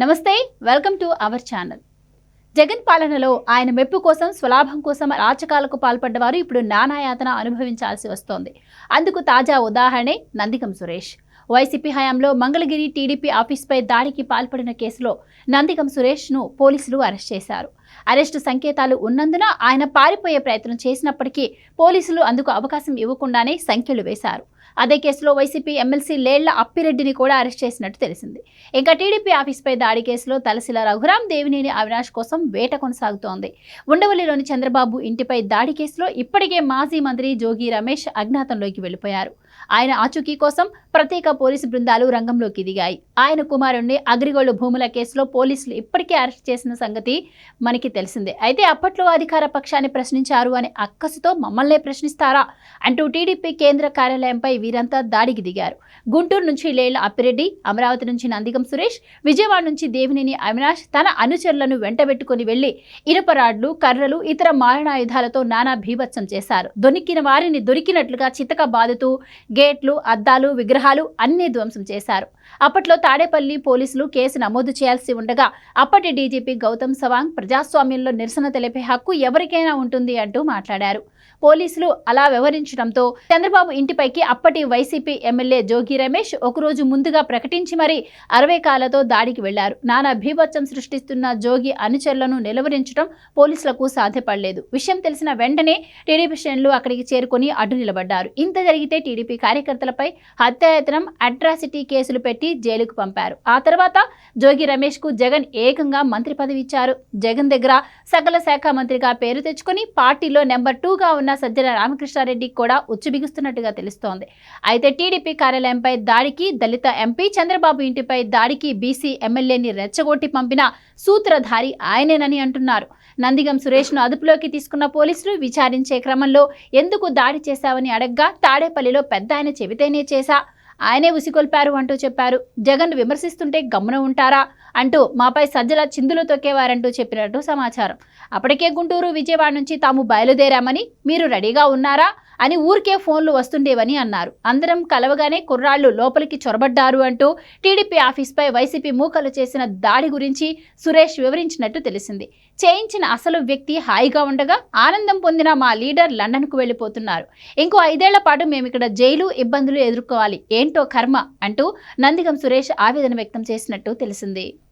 నమస్తే welcome to our channel. Jagan పాలనలో ఆయన మెప్పు కోసం స్వలాభం కోసం రాచకాలకు పాల్పడ్డవారు ఇప్పుడు నానాయాతన అనుభవించాల్సి వస్తోంది. అందుకు తాజా ఉదాహరణే నందికం సురేష్. వైసీపీ హయాంలో మంగళగిరి టీడీపీ ఆఫీస్పై దాడికి పాల్పడిన కేసులో నందిగం సురేష్ను పోలీసులు అరెస్ట్ చేశారు. అరెస్టు సంకేతాలు ఉన్నందున ఆయన పారిపోయే ప్రయత్నం చేసినప్పటికీ పోలీసులు అందుకు అవకాశం ఇవ్వకుండానే సంఖ్యలు వేశారు. అదే కేసులో వైసీపీ ఎమ్మెల్సీ లేళ్ళ అప్పిరెడ్డిని కూడా అరెస్ట్ చేసినట్టు తెలిసింది. ఇంకా టీడీపీ ఆఫీస్పై దాడి కేసులో తలసిల రఘురాం దేవినేని అవినాష్ కోసం వేట కొనసాగుతోంది. ఉండవల్లిలోని చంద్రబాబు ఇంటిపై దాడి కేసులో ఇప్పటికే మాజీ మంత్రి జోగి రమేష్ అజ్ఞాతంలోకి వెళ్ళిపోయారు ఆయన ఆచూకీ కోసం ప్రత్యేక పోలీసు బృందాలు రంగంలోకి దిగాయి. ఆయన కుమారుణ్ణి అగ్రిగోళ్ళు భూముల కేసులో పోలీసులు ఇప్పటికే అరెస్ట్ చేసిన సంగతి మనకి తెలిసిందే. అయితే అప్పట్లో అధికార పక్షాన్ని ప్రశ్నించారు అనే అక్కసుతో మమ్మల్నే ప్రశ్నిస్తారా అంటూ టీడీపీ కేంద్ర కార్యాలయంపై వీరంతా దాడికి దిగారు. గుంటూరు నుంచి లేళ్ళ అప్పిరెడ్డి అమరావతి నుంచి నందిగం సురేష్ విజయవాడ నుంచి దేవినేని అవినాష్ తన అనుచరులను వెంటబెట్టుకుని వెళ్ళి ఇనుప రాడ్లు కర్రలు ఇతర మారణాయుధాలతో నానా భీభత్సం చేశారు. దొరికిన వారిని దొరికినట్లుగా చితక బాదుతూ గేట్లు అద్దాలు విగ్రహాలు అన్నీ ధ్వంసం చేశారు. అప్పట్లో తాడేపల్లి పోలీసులు కేసు నమోదు చేయాల్సి ఉండగా అప్పటి డీజీపీ గౌతమ్ సవాంగ్ ప్రజాస్వామ్యంలో నిరసన తెలిపే హక్కు ఎవరికైనా ఉంటుంది అంటూ మాట్లాడారు. పోలీసులు అలా వ్యవహరించడంతో చంద్రబాబు ఇంటిపైకి అప్పటి వైసీపీ ఎమ్మెల్యే జోగి రమేష్ ఒకరోజు ముందుగా ప్రకటించి మరీ అరవై కాలతో దాడికి వెళ్ళారు. నానా భీభత్సం సృష్టిస్తున్న జోగి అనుచరులను నిలువరించడం పోలీసులకు సాధ్యపడలేదు. విషయం తెలిసిన వెంటనే టీడీపీ శ్రేణులు అక్కడికి చేరుకొని అడ్డు నిలబడ్డారు. ఇంత జరిగితే టీడీపీ కార్యకర్తలపై హత్యాయత్నం అట్రాసిటీ కేసులు పెట్టి జైలుకు పంపారు. ఆ తర్వాత జోగి రమేష్కు జగన్ ఏకంగా మంత్రి పదవి ఇచ్చారు. జగన్ దగ్గర సకల శాఖ మంత్రిగా పేరు తెచ్చుకుని పార్టీలో నెంబర్ టూగా ఉన్న సజ్జల రామకృష్ణారెడ్డి కూడా ఉచ్చుబిగుస్తున్నట్టుగా తెలుస్తోంది. అయితే టీడీపీ కార్యాలయంపై దాడికి దళిత ఎంపీ చంద్రబాబు ఇంటిపై దాడికి బీసీ ఎమ్మెల్యేని రెచ్చగొట్టి పంపిన సూత్రధారి ఆయనేనని అంటున్నారు. నందిగం సురేష్ను అదుపులోకి తీసుకున్న పోలీసులు విచారించే క్రమంలో ఎందుకు దాడి చేశావని అడగ్గా తాడేపల్లిలో పెద్ద ఆయన చెబితేనే చేశా? ఆయనే ఉసిగొల్పారు అంటూ చెప్పారు. జగన్ విమర్శిస్తుంటే గమన ఉంటారా? అంటూ మాపై సజ్జల చిందులు తొక్కేవారంటూ చెప్పినట్టు సమాచారం. అప్పటికే గుంటూరు విజయవాడ నుంచి తాము బయలుదేరామని మీరు రెడీగా ఉన్నారా? అని ఊరికే ఫోన్లు వస్తుండేవని అన్నారు. అందరం కలవగానే కుర్రాళ్ళు లోపలికి చొరబడ్డారు అంటూ టీడీపీ ఆఫీస్పై వైసీపీ మూకలు చేసిన దాడి గురించి సురేష్ వివరించినట్టు తెలిసింది. చేయించిన అసలు వ్యక్తి హాయిగా ఉండగా ఆనందం పొందిన మా లీడర్ లండన్కు వెళ్ళిపోతున్నారు. ఇంకో ఐదేళ్ళ పాటు మేము ఇక్కడ జైలు ఇబ్బందులు ఎదుర్కోవాలి. ఏంటో కర్మ అంటూ నందిగం సురేష్ ఆవేదన వ్యక్తం చేసినట్టు తెలిసింది.